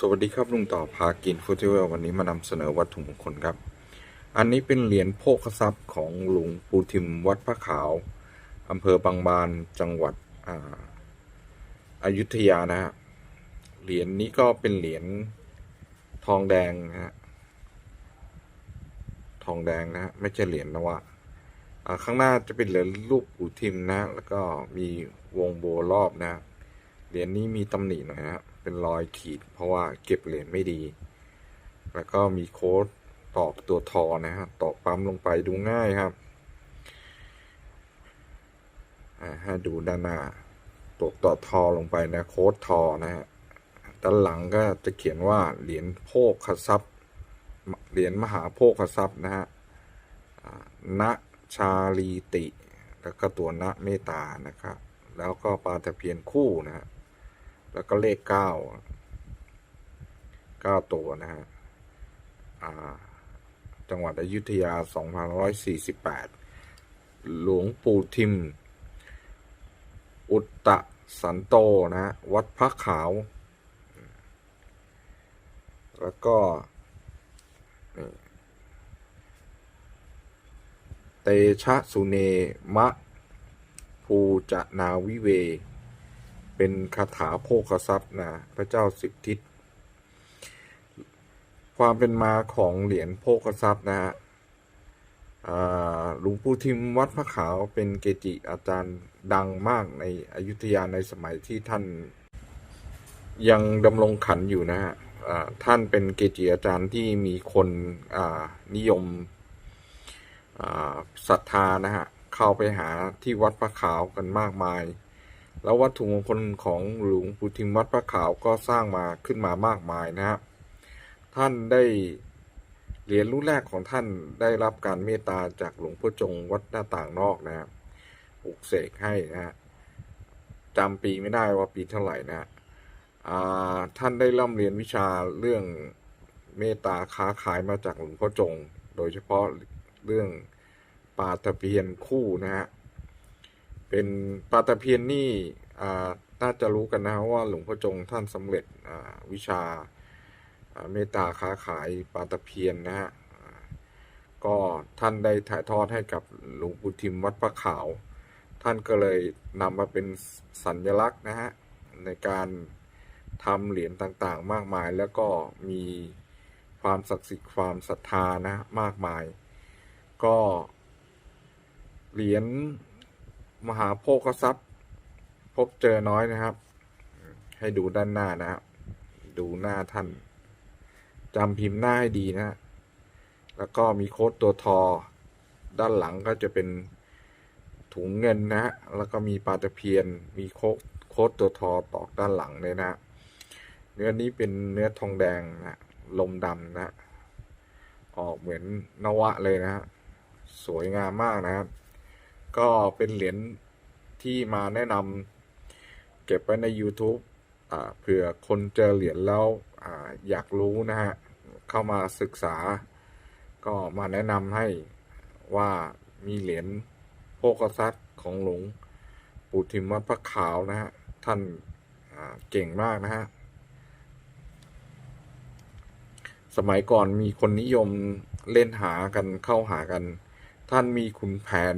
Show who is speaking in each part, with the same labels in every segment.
Speaker 1: สวัสดีครับลุงต่อพากินฟูทิเวลวันนี้มานำเสนอวัตถุมงคลครับ อันนี้เป็นเหรียญโภคทรัพย์ของหลวงปู่ทิมวัดพระขาวอำเภอบางบานจังหวัดอาอายุทยานะฮะเหรียญนี้ก็เป็นเหรียญทองแดงนะฮะทองแดงนะฮะไม่ใช่เหรียญนวะอ่าข้างหน้าจะเป็นเหรียญรูปปู่ทิมนะ แล้วก็มีวงโบรอบนะ เหรียญนี้มีตำหนิหน่อยนะฮะเป็นรอยขีด เพราะว่าเก็บเหรียญไม่ดี แล้วก็มีโค้ดตอกตัวทอนะฮะตอกปั๊มลงไปดูง่ายครับให้ดูด้านหน้าตอกต่อทอลงไปนะ โค้ดทอนะฮะด้านหลังก็จะเขียนว่าเหรียญโภคทรัพย์เหรียญมหาโภคทรัพย์นะฮะณชาลีติ แล้วก็ตัวณเมตตานะครับ แล้วก็ปลาตะเพียนคู่นะฮะ แล้วก็เลขเก้าเก้าตัวนะฮะจังหวัดอยุธยา 2548 หลวงปู่ทิม อุตตะสันโตนะ วัดพระขาว แล้วก็ เตชะสุเนมะ ภูจนาวิเว เป็นคาถาโภคทรัพย์นะพระเจ้าสิบทิศ ความเป็นมาของเหรียญโภคทรัพย์นะฮะหลวงปู่ทิมวัดพระขาวเป็นเกจิอาจารย์ดังมากในอยุธยาในสมัยที่ท่านยังดำรงขันอยู่นะฮะท่านเป็นเกจิอาจารย์ที่มีคนนิยมศรัทธานะฮะ เข้าไปหาที่วัดพระขาวกันมากมาย แล้ววัตถุมงคลของหลวงปู่ทิมวัดพระขาวก็สร้างมาขึ้นมามากมายนะฮะท่านได้เหรียญรุ่นแรกของท่านได้รับการเมตตาจากหลวงพ่อจงวัดหน้าต่างนอกนะครับอุกเสกให้นะฮะจำปีไม่ได้ว่าปีเท่าไหร่นะฮะท่านได้ร่ำเรียนวิชาเรื่องเมตตาค้าขายมาจากหลวงพ่อจง โดยเฉพาะเรื่องปาตะเพียนคู่นะฮะ เป็นปาตะเพียนนี่น่าจะรู้กันนะว่าหลวงพ่อจงท่านสำเร็จวิชาเมตตาค้าขายปาตะเพียนนะฮะก็ท่านได้ถ่ายทอดให้กับหลวงปู่ทิมวัดพระขาว ท่านก็เลยนำมาเป็นสัญลักษณ์นะฮะในการทำเหรียญต่างๆ มากมายแล้วก็มีความศักดิ์สิทธิ์ความศรัทธานะมากมาย ก็เหรียญ มหาโภคทรัพย์ พบเจอน้อยนะครับ ให้ดูด้านหน้านะครับ ดูหน้าท่านจำพิมพ์หน้าให้ดีนะฮะแล้วก็มีโค้ดตัวทอ ด้านหลังก็จะเป็นถุงเงินนะฮะแล้วก็มีปลาตะเพียน มีโค้ดโค้ดตัวทอตอกด้านหลังเลยนะฮะเนื้อนี้เป็นเนื้อทองแดงนะ ลมดำนะฮะออกเหมือนนวะเลยนะฮะสวยงามมากนะครับ ก็เป็นเหรียญที่มาแนะนำเก็บไว้ใน YouTube อ่าเผื่อคนเจอเหรียญแล้วอาอยากรู้นะฮะ เข้ามาศึกษา ก็มาแนะนำให้ว่ามีเหรียญโภคทรัพย์ของหลวงปู่ทิมวัดพระขาวนะฮะ ท่านาเก่งมากนะฮะ สมัยก่อนมีคนนิยมเล่นหากันเข้าหากัน ท่านมีขุนแผน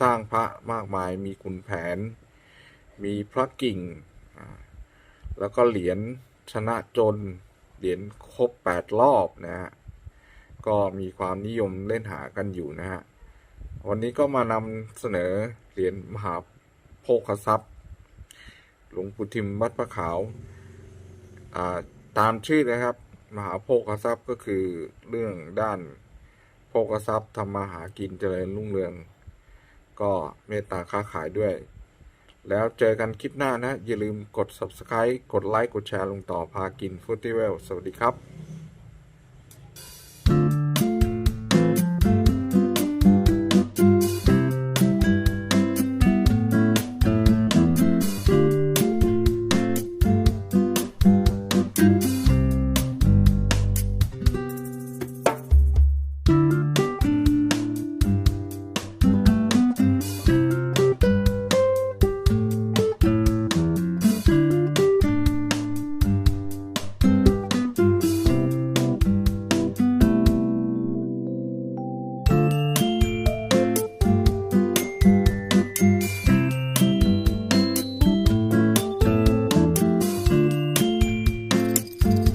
Speaker 1: สร้างพระมากมายมีขุนแผน มีพระกิ่ง แล้วก็เหรียญชนะจน เหรียญครบแปดรอบนะฮะ ก็มีความนิยมเล่นหากันอยู่นะฮะ วันนี้ก็มานำเสนอเหรียญมหาโภคทรัพย์ หลวงปู่ทิมวัดพระขาวาตามชื่อนะครับ มหาโภคทรัพย์ก็คือเรื่องด้านโภคทรัพย์ทำมาหากินเจริญรุ่งเรือง ก็เมตตาค้าขายด้วย แล้วเจอกันคลิปหน้านะ อย่าลืมกด subscribe กดไลค์ กดแชร์ลงต่อพากินฟูตติเวลสวัสดีครับ